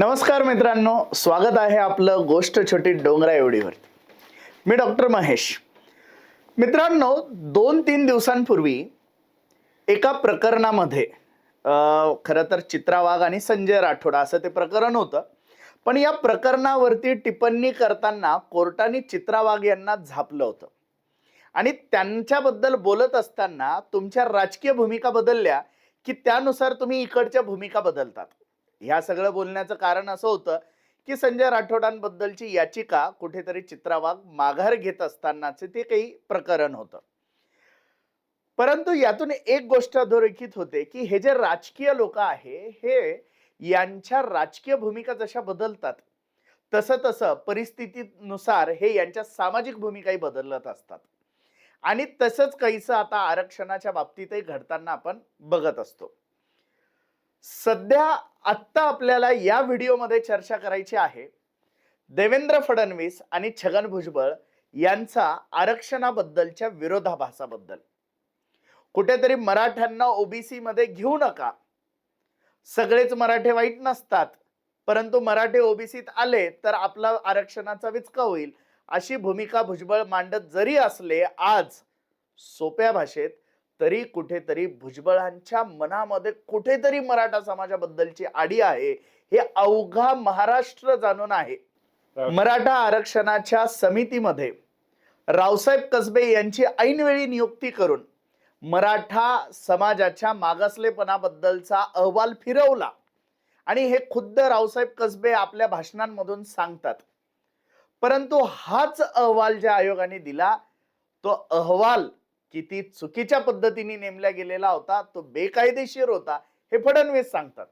नमस्कार मित्रांनो स्वागत आहे आपलं गोष्ट छोटी डोंगरा एवढीवर मी डॉक्टर महेश. मित्रांनो दोन तीन दिवसांपूर्वी एका प्रकरणामध्ये खरं तर चित्रा वाघ आणि संजय राठोड असं ते प्रकरण होतं. पण या प्रकरणावरती टिप्पणी करताना कोर्टाने चित्रा वाघ यांना झापलं होतं. आणि त्यांच्याबद्दल बोलत असताना तुमच्या राजकीय भूमिका बदलल्या की त्यानुसार तुम्ही इकडच्या भूमिका बदलतात. ह्या सगळं बोलण्याचं कारण असं होतं की संजय राठोडांबद्दलची याचिका कुठेतरी चित्रावाघ माघार घेत असतानाचे ते काही प्रकरण होतं. परंतु यातून एक गोष्ट अधोरेखित होते की हे जे राजकीय लोक आहे हे यांच्या राजकीय भूमिका जशा बदलतात तसं तसं परिस्थितीनुसार हे यांच्या सामाजिक भूमिकाही बदलत असतात. आणि तसंच काहीसं आता आरक्षणाच्या बाबतीतही घडताना आपण बघत असतो. सध्या आत्ता आपल्याला या व्हिडिओमध्ये चर्चा करायची आहे देवेंद्र फडणवीस आणि छगन भुजबळ यांचा आरक्षणाबद्दलच्या विरोधाभासाबद्दल. कुठेतरी मराठ्यांना ओबीसी मध्ये घेऊ नका. सगळेच मराठे वाईट नसतात परंतु मराठे ओबीसीत आले तर आपला आरक्षणाचा विचका होईल. अशी भूमिका भुजबळ मांडत जरी असले आज सोप्या भाषेत तरी कुठेतरी भुजबळांच्या मनामध्ये कुठेतरी मराठा समाजाबद्दलची आडी आहे हे अवघा महाराष्ट्र जाणून आहे. मराठा आरक्षणाच्या समितीमध्ये रावसाहेब कसबे यांची ऐनवेळी नियुक्ती करून मराठा समाजाच्या मागासलेपणाबद्दलचा अहवाल फिरवला. आणि हे खुद्द रावसाहेब कसबे आपल्या भाषणांमधून सांगतात. परंतु हाच अहवाल ज्या आयोगाने दिला तो अहवाल किती चुकीच्या पद्धतीने नेमला गेलेला होता तो बेकायदेशीर होता हे फडणवीस सांगतात.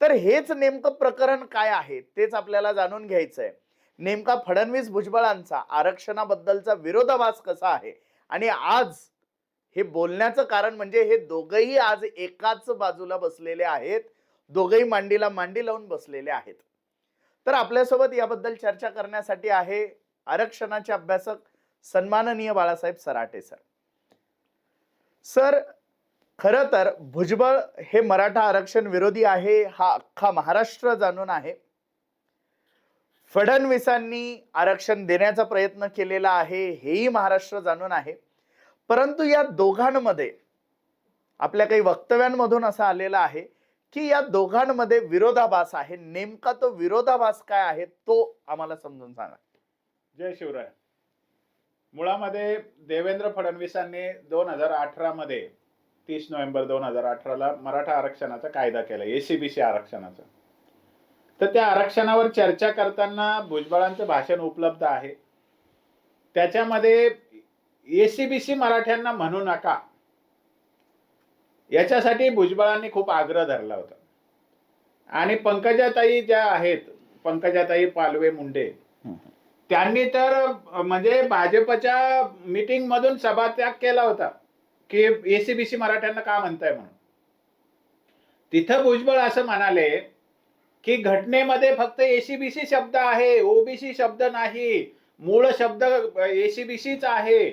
तर हेच नेमकं प्रकरण काय आहे तेच आपल्याला जाणून घ्यायचं आहे नेमका फडणवीस भुजबळांचा आरक्षणाबद्दलचा विरोधाभास कसा आहे? आणि आज हे बोलण्याचं कारण म्हणजे हे दोघही आज एकाच बाजूला बसलेले आहेत दोघही मांडीला मांडी लावून बसलेले आहेत. तर आपल्यासोबत याबद्दल चर्चा करण्यासाठी आहे आरक्षणाचे अभ्यासक सन्माननीय बाळासाहेब सराटे सर. सर खर तर भुजबळ हे मराठा आरक्षण विरोधी आहे हा अख्खा महाराष्ट्र जाणून आहे. फडणवीसांनी आरक्षण देण्याचा प्रयत्न केलेला आहे हेही महाराष्ट्र जाणून आहे. परंतु या दोघांमध्ये आपल्या काही वक्तव्यांमधून असं आलेलं आहे की या दोघांमध्ये विरोधाभास आहे. नेमका तो विरोधाभास काय आहे तो आम्हाला समजून सांगा. जय शिवराय. मुळामध्ये देवेंद्र फडणवीसांनी दोन हजार अठरा मध्ये तीस नोव्हेंबर दोन हजार अठराला मराठा आरक्षणाचा कायदा केला एसीबीसी आरक्षणाचा. तर त्या आरक्षणावर चर्चा करताना भुजबळांचं भाषण उपलब्ध आहे. त्याच्यामध्ये एसीबीसी मराठ्यांना म्हणू नका. याच्यासाठी भुजबळांनी खूप आग्रह धरला होता. आणि पंकजाताई ज्या आहेत पंकजाताई पालवे मुंडे त्यांनी तर म्हणजे भाजपच्या मीटिंग मधून सभात्याग केला होता की एसीबीसी मराठ्यांना का म्हणताय म्हणून. तिथं भुजबळ असं म्हणाले की घटनेमध्ये फक्त एसीबीसी शब्द आहे ओबीसी शब्द नाही मूळ शब्द एसीबीसीच आहे.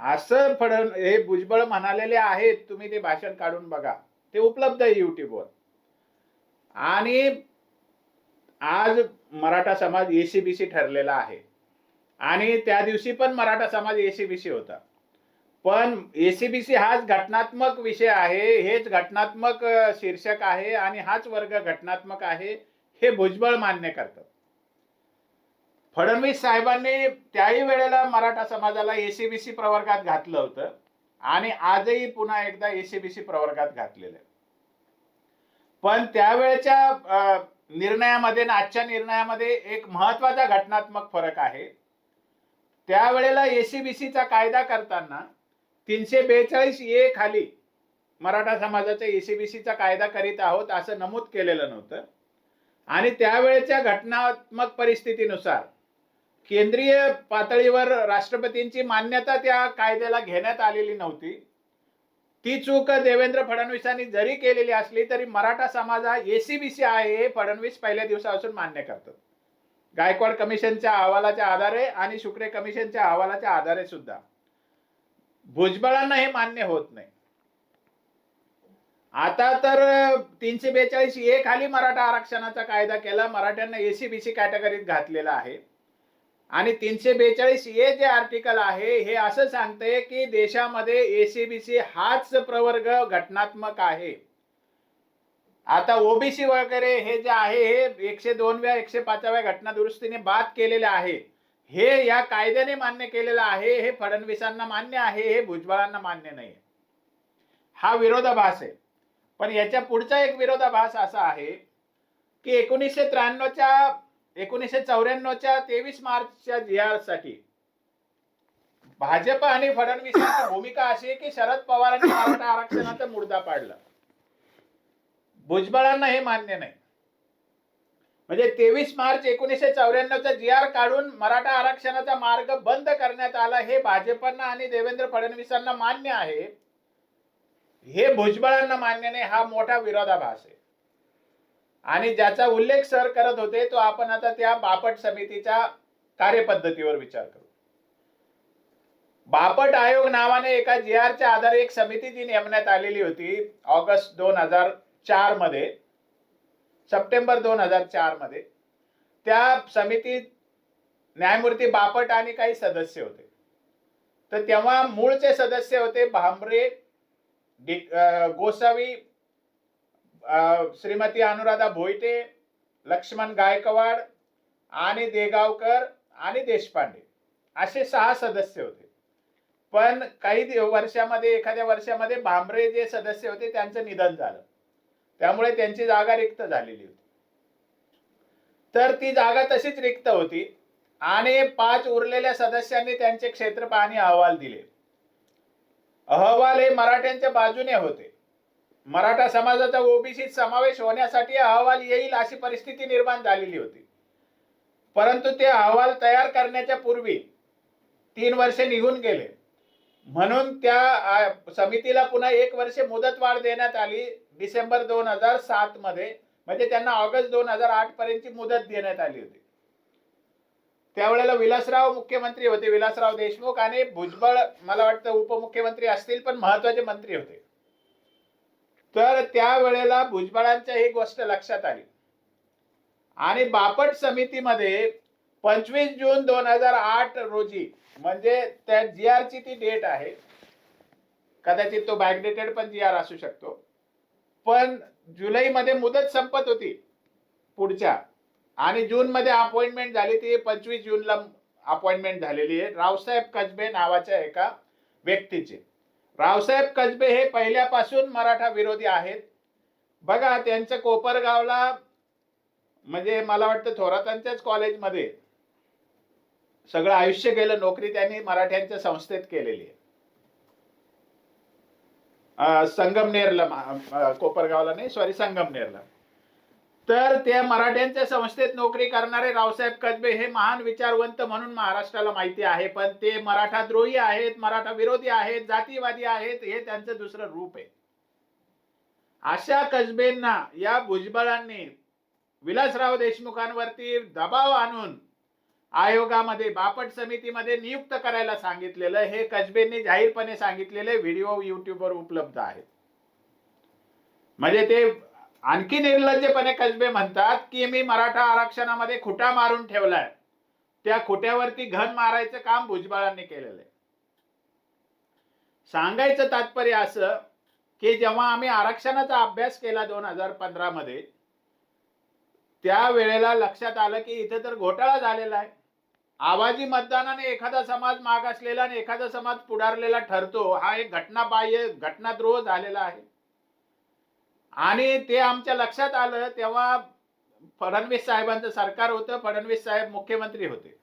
असं फड हे भुजबळ म्हणालेले आहेत तुम्ही ते भाषण काढून बघा. ते उपलब्ध आहे युट्यूबवर आणि आज मराठा समाज एसीबीसी ठरलेला आहे. आणि त्या दिवशी पण मराठा समाज एसीबीसी होता. पण एसीबीसी हाच घटनात्मक विषय आहे हेच घटनात्मक शीर्षक आहे आणि हाच वर्ग घटनात्मक आहे हे भुजबळ मान्य करतात फडणवीस साहेबांनी त्याही वेळेला मराठा समाजाला एसीबीसी प्रवर्गात घातलं होतं आणि आजही पुन्हा एकदा एसीबीसी प्रवर्गात घातलेलं आहे. पण त्यावेळेच्या निर्णयामध्ये आजच्या निर्णयामध्ये एक महत्त्वाचा घटनात्मक फरक आहे. त्यावेळेला एसीबीसीचा कायदा करताना तीनशे बेचाळीस ए खाली मराठा समाजाचा एसीबीसीचा कायदा करीत आहोत असं नमूद केलेलं नव्हतं. आणि त्यावेळेच्या घटनात्मक परिस्थितीनुसार केंद्रीय पातळीवर राष्ट्रपतींची मान्यता त्या कायद्याला घेण्यात आलेली नव्हती. ती चूक देवेंद्र फडणवीसांनी जरी केलेली असली तरी मराठा समाज हा एसीबीसी आहे हे फडणवीस पहिल्या दिवसापासून मान्य करतात गायकवाड कमिशनच्या अहवालाच्या आधारे आणि शुक्रे कमिशनच्या अहवालाच्या आधारे सुद्धा. भुजबळांना हे मान्य होत नाही. आता तर तीनशे बेचाळीस ए खाली मराठा आरक्षणाचा कायदा केला. मराठ्यांना एसीबीसी कॅटेगरीत घातलेला आहे. आणि तीनशे बेचाळीस ए जे आर्टिकल आहे हे असं सांगते की देशामध्ये एसीबीसी हाच प्रवर्ग घटनात्मक आहे. आता ओबीसी वगैरे हे जे आहे हे एकशे दोनव्या एकशे पाचव्या घटना दुरुस्तीने बाद केलेले आहे. हे या कायद्याने मान्य केलेलं आहे हे फडणवीसांना मान्य आहे हे भुजबळांना मान्य नाही. हा विरोधाभास आहे. पण याच्या पुढचा एक विरोधाभास असा आहे की एकोणीसशे त्र्याण्णवच्या एकोणीसशे चौऱ्याण्णवच्या तेवीस मार्चच्या जी आरसाठी भाजप आणि फडणवीसांची भूमिका अशी आहे की शरद पवारांनी मराठा आरक्षणाचा मुद्दा पाडला. भुजबळांना हे मान्य नाही. म्हणजे तेवीस मार्च एकोणीसशे चौऱ्याण्णवचा जी आर काढून मराठा आरक्षणाचा मार्ग बंद करण्यात आला हे भाजपांना आणि देवेंद्र फडणवीसांना मान्य आहे. हे भुजबळांना मान्य नाही हा मोठा विरोधाभास आहे. आणि ज्याचा उल्लेख सर करत होते तो आपण आता त्या बापट समितीच्या कार्यपद्धतीवर विचार करू. बापट आयोग नावाने एका जी आरच्या आधारे एक समिती जी नेमण्यात आलेली होती ऑगस्ट दोन हजार चारमध्ये सप्टेंबर दोन हजार चारमध्ये त्या समितीत न्यायमूर्ती बापट आणि काही सदस्य होते. तर तेव्हा मूळचे सदस्य होते भांबरे गोसावी श्रीमती अनुराधा भोईटे लक्ष्मण गायकवाड आणि देगावकर आणि देशपांडे असे सहा सदस्य होते. पण काही वर्षामध्ये एखाद्या वर्षामध्ये भांबरे जे सदस्य होते त्यांचं निधन झालं. त्यामुळे त्यांची जागा रिक्त झालेली होती. तर ती जागा तशीच रिक्त होती आणि पाच उरलेल्या सदस्यांनी त्यांचे क्षेत्र पाहणी अहवाल दिले. अहवाल हे मराठ्यांच्या बाजूने होते. मराठा समाजाचा ओबीसीत समावेश होण्यासाठी अहवाल येईल अशी परिस्थिती निर्माण झालेली होती. परंतु ते अहवाल तयार करण्याच्या पूर्वी तीन वर्षे निघून गेले. म्हणून त्या समितीला पुन्हा एक वर्ष मुदतवाढ देण्यात आली. डिसेंबर दोन हजार सात मध्ये म्हणजे त्यांना ऑगस्ट दोन हजार आठ पर्यंतची मुदत देण्यात आली होती. त्यावेळेला विलासराव मुख्यमंत्री होते. विलासराव देशमुख आणि भुजबळ मला वाटतं उपमुख्यमंत्री असतील पण महत्त्वाचे मंत्री होते. तर त्यावेळेला भुजबळांच्या ही गोष्ट लक्षात आली. आणि बापट समितीमध्ये पंचवीस जून दोन हजार आठ रोजी म्हणजे त्या जी ची ती डेट आहे कदाचित तो बॅकडेटेड पण जी आर असू शकतो पण जुलैमध्ये मुदत संपत होती पुढच्या. आणि जूनमध्ये अपॉइंटमेंट झाली ती पंचवीस जूनला अपॉइंटमेंट झालेली आहे. रावसाहेब कसबे नावाच्या एका व्यक्तीची. रावसाहेब कसबे हे पहिल्यापासून मराठा विरोधी आहेत. बघा त्यांचं कोपरगावला म्हणजे मला वाटतं थोरातांच्याच कॉलेजमध्ये सगळं आयुष्य गेलं नोकरी त्यांनी मराठ्यांच्या संस्थेत केलेली आहे. संगमनेरला कोपरगावला नाही सॉरी संगमनेरला. तर त्या मराठ्यांच्या संस्थेत नोकरी करणारे रावसाहेब कदबे हे महान विचारवंत म्हणून महाराष्ट्राला माहिती आहे. पण ते मराठा द्रोही आहेत मराठा विरोधी आहेत जातीवादी आहेत हे त्यांचं दुसरं रूप आहे. अशा कसबेंना या भुजबळांनी विलासराव देशमुखांवरती दबाव आणून आयोगामध्ये बापट समितीमध्ये नियुक्त करायला सांगितलेलं हे कसबेंनी जाहीरपणे सांगितलेले व्हिडिओ युट्यूबवर उपलब्ध आहेत. म्हणजे ते आणखी निर्लज्जपणे कसबे म्हणतात की मी मराठा आरक्षणामध्ये खुटा मारून ठेवलाय. त्या खुट्यावरती घन मारायचं काम भुजबळांनी केलेलं आहे. सांगायचं तात्पर्य असं की जेव्हा आम्ही आरक्षणाचा अभ्यास केला दोन हजार पंधरा मध्ये त्या वेळेला लक्षात आलं की इथे तर घोटाळा झालेला आहे. आवाजी मतदानाने एखादा समाज मागासलेला आणि एखादा समाज पुढारलेला ठरतो. हा एक घटनाबाह्य घटनाद्रोह झालेला आहे. आणि ते आमच्या लक्षात आलं तेव्हा फडणवीस साहेबांचं सरकार होतं फडणवीस साहेब मुख्यमंत्री होते.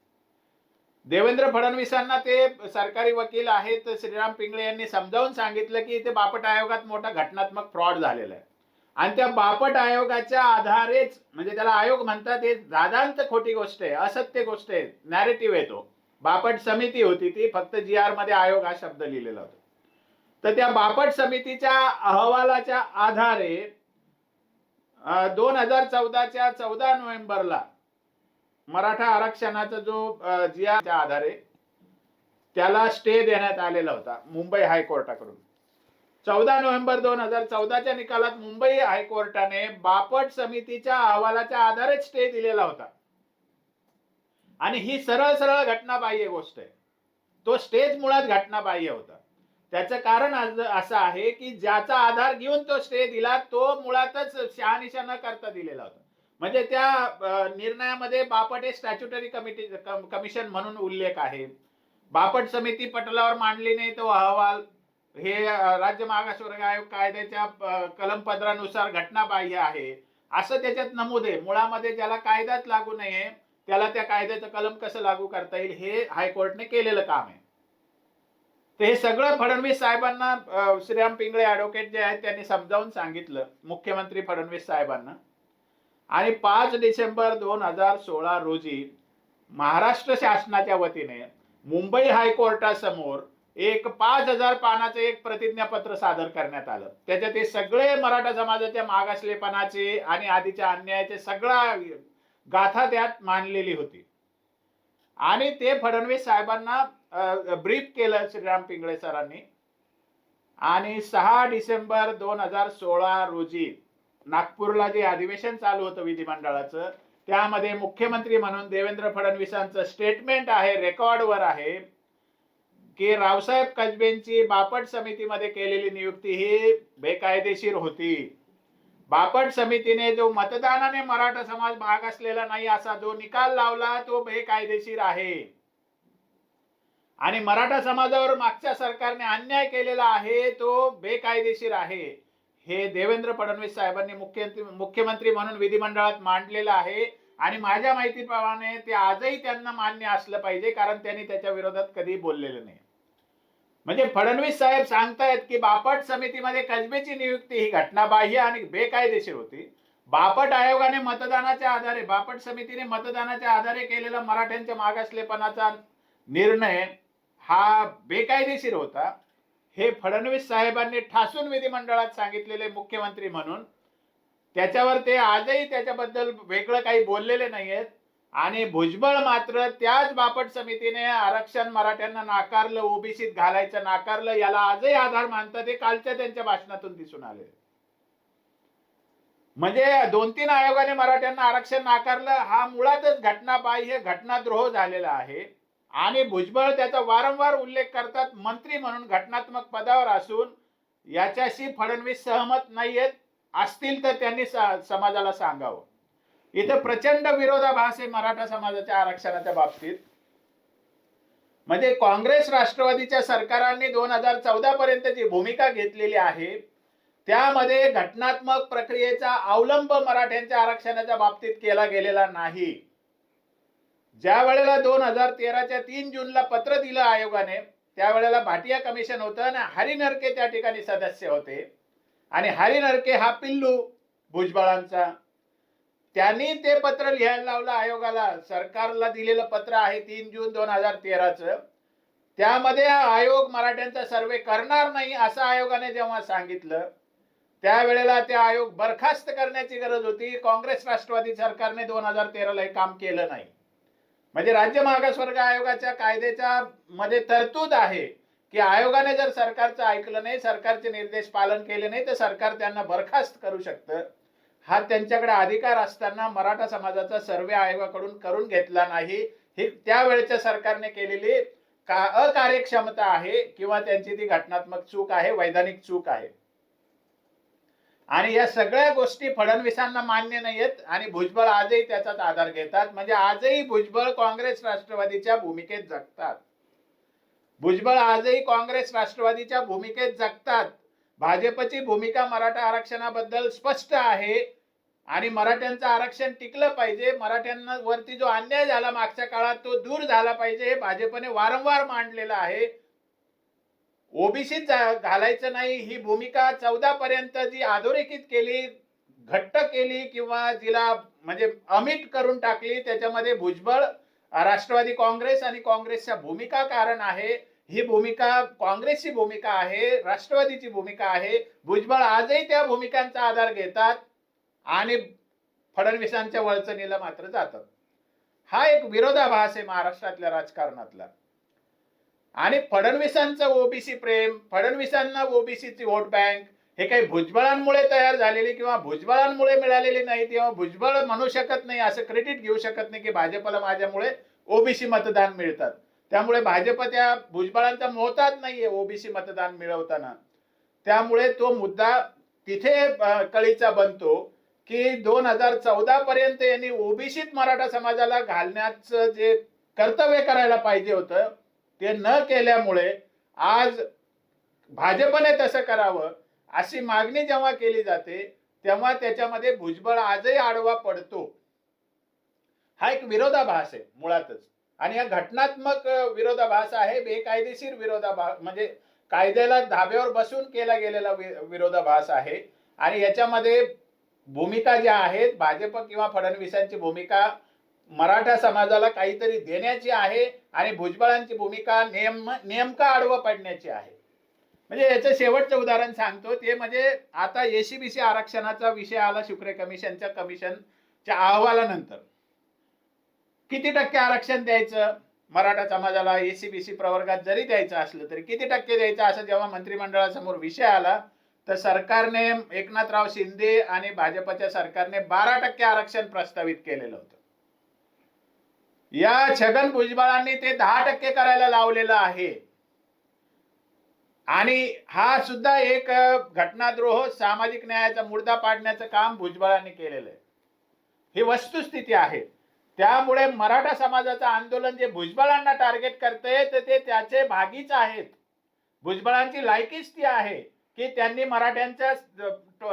देवेंद्र फडणवीसांना ते सरकारी वकील आहेत श्रीराम पिंगळे यांनी समजावून सांगितलं की इथे बापट आयोगात मोठा घटनात्मक फ्रॉड झालेला आहे. आणि त्या बापट आयोगाच्या आधारेच म्हणजे त्याला आयोग म्हणतात हे दादांत खोटी गोष्ट आहे असत्य गोष्ट आहे नॅरेटिव्ह आहे तो. बापट समिती होती ती फक्त जी आरमध्ये आयोग हा शब्द लिहिलेला होता. तर त्या बापट समितीच्या अहवालाच्या आधारे दोन हजार चौदाच्या चौदा नोव्हेंबरला मराठा आरक्षणाचा जो जिया आधारे त्याला स्टे देण्यात आलेला होता मुंबई हायकोर्टाकडून. चौदा नोव्हेंबर दोन हजार चौदाच्या निकालात मुंबई हायकोर्टाने बापट समितीच्या अहवालाच्या आधारेच स्टे दिलेला होता. आणि ही सरळ सरळ घटनाबाह्य गोष्ट आहे. तो स्टेज मुळात घटनाबाह्य होता. त्याचं कारण असं आहे की ज्याचा आधार घेऊन तो स्टे दिला तो मुळातच शहानिशा न करता दिलेला होता. म्हणजे त्या निर्णयामध्ये बापट हे स्टॅच्युटरी कमिटी कमिशन म्हणून उल्लेख आहे. बापट समिती पटलावर मांडली नाही तो अहवाल. हे राज्य मागासवर्ग आयोग कायद्याच्या कलम पंधरानुसार घटनाबाह्य आहे. असं त्याच्यात नमूद आहे. मुळामध्ये ज्याला कायदाच लागू नये त्याला त्या कायद्याचं कलम कसं लागू करता येईल हे हायकोर्टने केलेलं काम आहे. तर हे सगळं फडणवीस साहेबांना श्रीराम पिंगळे ॲडव्होकेट जे आहेत त्यांनी समजावून सांगितलं मुख्यमंत्री फडणवीस साहेबांना. आणि पाच डिसेंबर दोन हजार सोळा रोजी महाराष्ट्र शासनाच्या वतीने मुंबई हायकोर्टासमोर एक पाच हजार पानाचं एक प्रतिज्ञापत्र सादर करण्यात आलं. त्याच्यात हे सगळे मराठा समाजाच्या मागासलेपणाचे आणि आधीच्या अन्यायाचे सगळा गाथा त्यात मांडलेली होती. आणि ते फडणवीस साहेबांना ब्रीफ केलं श्रीराम पिंगळे सरांनी. आणि सहा डिसेंबर दोन हजार सोळा रोजी नागपूरला जे अधिवेशन चालू होतं विधिमंडळाचं त्यामध्ये मुख्यमंत्री म्हणून देवेंद्र फडणवीसांचं स्टेटमेंट आहे रेकॉर्डवर आहे की रावसाहेब कसबेंची बापट समितीमध्ये केलेली नियुक्ती ही बेकायदेशीर होती. बापट समितीने जो मतदानाने मराठा समाज भाग असलेला नाही असा जो निकाल लावला तो बेकायदेशीर आहे. आणि मराठा समाजावर मागच्या सरकारने अन्याय केलेला आहे तो बेकायदेशीर आहे. हे देवेंद्र फडणवीस साहेबांनी मुख्यमंत्री मुख्यमंत्री म्हणून विधिमंडळात मांडलेलं आहे. आणि माझ्या माहितीप्रमाणे ते आजही त्यांना मान्य असलं पाहिजे कारण त्यांनी त्याच्या विरोधात कधी बोललेलं नाही. म्हणजे फडणवीस साहेब सांगतायत की बापट समितीमध्ये कसबेची नियुक्ती ही घटनाबाह्य आणि बेकायदेशीर होती. बापट आयोगाने मतदानाच्या आधारे बापट समितीने मतदानाच्या आधारे केलेला मराठ्यांच्या मागासलेपणाचा निर्णय हा बेकायदेशीर होता. हे फडणवीस साहेबांनी ठासून विधिमंडळात सांगितलेले मुख्यमंत्री म्हणून त्याच्यावर ते आजही त्याच्याबद्दल वेगळं काही बोललेले नाहीयेत. आणि भुजबळ मात्र त्याच बापट समितीने आरक्षण मराठ्यांना नाकारलं ओबीसीत घालायचं नाकारलं याला आजही आधार मानतात हे कालच्या त्यांच्या भाषणातून दिसून आले. म्हणजे दोन तीन आयोगाने मराठ्यांना आरक्षण नाकारलं हा मुळातच घटनाबाह्य घटनाद्रोह झालेला आहे. आणि भुजबळ त्याचा वारंवार उल्लेख करतात मंत्री म्हणून घटनात्मक पदावर असून याच्याशी फडणवीस सहमत नाहीयेत असतील तर त्यांनी समाजाला सांगावं. इथं प्रचंड विरोधाभास आहे मराठा समाजाच्या आरक्षणाच्या बाबतीत. म्हणजे काँग्रेस राष्ट्रवादीच्या सरकारांनी दोन हजार चौदा पर्यंत जी भूमिका घेतलेली आहे त्यामध्ये घटनात्मक प्रक्रियेचा अवलंब मराठ्यांच्या आरक्षणाच्या बाबतीत केला गेलेला नाही. ज्या वेळेला दोन हजार तेराच्या तीन जूनला पत्र दिलं आयोगाने त्यावेळेला भाटिया कमिशन होतं आणि हरी नरके त्या ठिकाणी सदस्य होते. आणि हरी नरके हा पिल्लू भुजबळांचा. त्यांनी ते पत्र लिहायला लावलं आयोगाला. सरकारला दिलेलं पत्र आहे तीन जून दोन हजार तेराचं. त्यामध्ये आयोग मराठ्यांचा सर्वे करणार नाही असं आयोगाने जेव्हा सांगितलं त्यावेळेला ते आयोग बरखास्त करण्याची गरज होती. काँग्रेस राष्ट्रवादी सरकारने दोन हजार तेराला हे काम केलं नाही. म्हणजे राज्य मागासवर्ग आयोगाच्या कायद्याच्या मध्ये तरतूद आहे की आयोगाने जर सरकारचं ऐकलं नाही सरकारचे निर्देश पालन केले नाही तर सरकार त्यांना बरखास्त करू शकतं. हा त्यांच्याकडे अधिकार असताना मराठा समाजाचा सर्वे आयोगाकडून करून घेतला नाही. ही त्यावेळेच्या सरकारने केलेली का अकार्यक्षमता आहे किंवा त्यांची ती घटनात्मक चूक आहे वैधानिक चूक आहे. आणि या सगळ्या गोष्टी फडणवीसांना मान्य नाहीयेत आणि भुजबळ आजही त्याचाच आधार घेतात. म्हणजे आजही भुजबळ काँग्रेस राष्ट्रवादीच्या भूमिकेत जगतात. भुजबळ आजही काँग्रेस राष्ट्रवादीच्या भूमिकेत जगतात. भाजपची भूमिका मराठा आरक्षणाबद्दल स्पष्ट आहे आणि मराठ्यांचं आरक्षण टिकलं पाहिजे. मराठ्यांना वरती जो अन्याय झाला मागच्या काळात तो दूर झाला पाहिजे. हे भाजपने वारंवार मांडलेलं आहे. ओबीसीत घालायचं नाही ही भूमिका चौदा पर्यंत जी अधोरेखित केली घट्ट केली किंवा जिला म्हणजे अमिट करून टाकली त्याच्यामध्ये भुजबळ राष्ट्रवादी काँग्रेस आणि काँग्रेसच्या भूमिका कारण आहे. ही भूमिका काँग्रेसची भूमिका आहे राष्ट्रवादीची भूमिका आहे. भुजबळ आजही त्या भूमिकांचा आधार घेतात आणि फडणवीसांच्या वळचणीला मात्र जातात. हा एक विरोधाभास आहे महाराष्ट्रातल्या राजकारणातला. आणि फडणवीसांचं ओबीसी प्रेम फडणवीसांना ओबीसीची वोट बँक हे काही भुजबळांमुळे तयार झालेली किंवा भुजबळांमुळे मिळालेली नाही किंवा भुजबळ म्हणू शकत नाही असं क्रेडिट घेऊ शकत नाही की भाजपला माझ्यामुळे ओबीसी मतदान मिळतात. त्यामुळे भाजप त्या भुजबळांचा मोहताज नाहीये ओबीसी मतदान मिळवताना. त्यामुळे तो मुद्दा तिथे कळीचा बनतो की दोन हजार चौदा पर्यंत यांनी ओबीसीत मराठा समाजाला घालण्याचं जे कर्तव्य करायला पाहिजे होतं ते न केल्यामुळे आज भाजपने तसं करावं अशी मागणी जेव्हा केली जाते तेव्हा त्याच्यामध्ये भुजबळ आजही आडवा पडतो. हा एक विरोधाभास आहे मुळातच. आणि हा घटनात्मक विरोधाभास आहे बेकायदेशीर विरोधाभास म्हणजे कायद्याला धाब्यावर बसून केला गेलेला विरोधाभास आहे. आणि याच्यामध्ये भूमिका ज्या आहेत भाजप किंवा फडणवीसांची भूमिका मराठा समाजाला काहीतरी देण्याची आहे आणि भुजबळांची भूमिका नेम नेमका आडवं पडण्याची आहे. म्हणजे याचं शेवटचं उदाहरण सांगतो. ते म्हणजे आता एसीबीसी आरक्षणाचा विषय आला शुक्रे कमिशनच्या कमिशनच्या अहवालानंतर. किती टक्के आरक्षण द्यायचं? मराठा समाजाला एसीबीसी प्रवर्गात जरी द्यायचं असलं तरी किती टक्के द्यायचं? असं जेव्हा मंत्रिमंडळासमोर विषय आला तर सरकारने एकनाथराव शिंदे आणि भाजपच्या सरकारने बारा टक्के आरक्षण प्रस्तावित केलेलं होतं. या छगन भुजबळांनी ते दहा टक्के करायला लावलेलं आहे. आणि हा सुद्धा एक घटनाद्रोह सामाजिक न्यायाचा मुर्दा पाडण्याचं काम भुजबळांनी केलेलं आहे. ही वस्तुस्थिती आहे. त्यामुळे मराठा समाजाचं आंदोलन जे भुजबळांना टार्गेट करते तर ते त्याचे भागीच आहेत. भुजबळांची लायकीच ती आहे की त्यांनी मराठ्यांच्या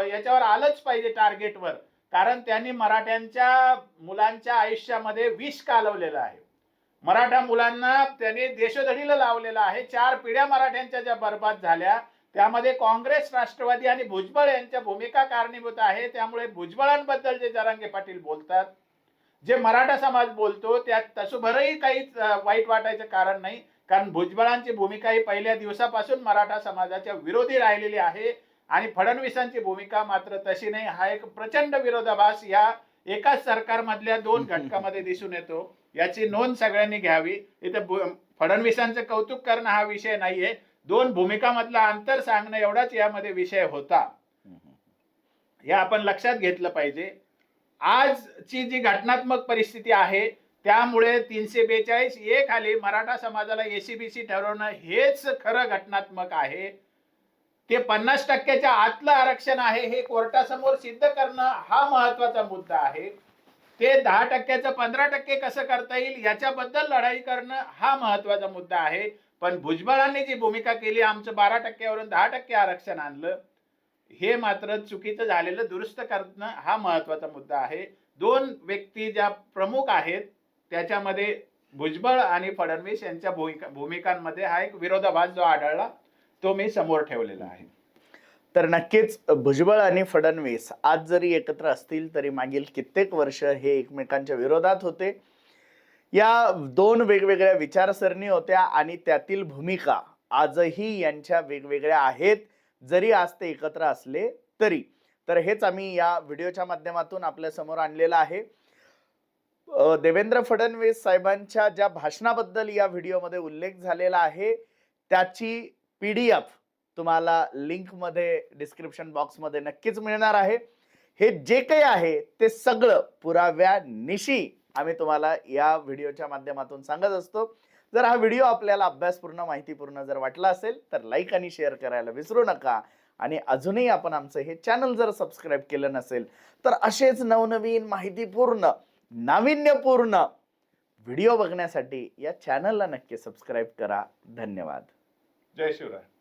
याच्यावर आलंच पाहिजे टार्गेटवर कारण त्यांनी मराठ्यांच्या मुलांच्या आयुष्यामध्ये विष कालवलेलं आहे. मराठा मुलांना त्यांनी देशोधडीला लावलेलं आहे. चार पिढ्या मराठ्यांच्या ज्या बर्बाद झाल्या त्यामध्ये काँग्रेस राष्ट्रवादी आणि भुजबळ यांच्या भूमिका कारणीभूत आहे. त्यामुळे भुजबळांबद्दल जे जरांगे पाटील बोलतात जे मराठा समाज बोलतो त्यात तसुभरही काहीच वाईट वाटायचं कारण नाही. कारण भुजबळांची भूमिका ही पहिल्या दिवसापासून मराठा समाजाच्या विरोधी राहिलेली आहे. आणि फडणवीसांची भूमिका मात्र तशी नाही. हा एक प्रचंड विरोधाभास या एकाच सरकारमधल्या दोन घटकामध्ये दिसून येतो. याची नोंद सगळ्यांनी घ्यावी. इथे फडणवीसांचं कौतुक करणं हा विषय नाहीये. दोन भूमिकामधला अंतर सांगणं एवढाच यामध्ये विषय होता. हे आपण लक्षात घेतलं पाहिजे. आजची जी घटनात्मक परिस्थिती आहे त्यामुळे तीनशे बेचाळीस ए खाली मराठा समाजाला एसीबीसी ठरवणं हेच खरं घटनात्मक आहे. ते पन्नास टक्क्याच्या आतलं आरक्षण आहे हे कोर्टासमोर सिद्ध करणं हा महत्त्वाचा मुद्दा आहे. ते दहा टक्क्याचं पंधरा टक्के कसं करता येईल याच्याबद्दल लढाई करणं हा महत्त्वाचा मुद्दा आहे. पण भुजबळांनी जी भूमिका केली आमचं बारा टक्क्यावरून दहा टक्के आरक्षण आणलं हे मात्र चुकीचं झालेलं दुरुस्त करणं हा महत्त्वाचा मुद्दा आहे. दोन व्यक्ती ज्या प्रमुख आहेत त्याच्यामध्ये भुजबळ आणि फडणवीस यांच्या भूमिका भूमिकांमध्ये हा एक विरोधाभास जो आढळला तो मी समोर ठेवलेला आहे. तर नक्कीच भुजबळ आणि फडणवीस आज जरी एकत्र असतील तरी मागील कित्येक वर्ष हे एकमेकांच्या विरोधात होते. या दोन वेगवेगळ्या विचारसरणी होत्या आणि त्यातील भूमिका आजही यांच्या वेगवेगळ्या आहेत. जरी आज ते एकत्र असले तरी. तर हेच आम्ही या व्हिडिओच्या माध्यमातून आपल्यासमोर आणलेलं आहे. देवेंद्र फडणवीस साहेबांच्या ज्या भाषणाबद्दल या व्हिडिओमध्ये उल्लेख झालेला आहे त्याची पी डी एफ तुम्हाला लिंकमध्ये डिस्क्रिप्शन बॉक्समध्ये नक्कीच मिळणार आहे. हे जे काही आहे ते सगळं पुराव्यानिशी आम्ही तुम्हाला या व्हिडिओच्या माध्यमातून सांगत असतो. जर हा व्हिडिओ आपल्याला अभ्यासपूर्ण माहितीपूर्ण जर वाटला असेल तर लाईक आणि शेअर करायला विसरू नका. आणि अजूनही आपण आमचं हे चॅनल जर सबस्क्राईब केलं नसेल तर असेच नवनवीन माहितीपूर्ण नाविन्यपूर्ण व्हिडिओ बघण्यासाठी या चॅनलला नक्की सबस्क्राईब करा. धन्यवाद. जय शिवराय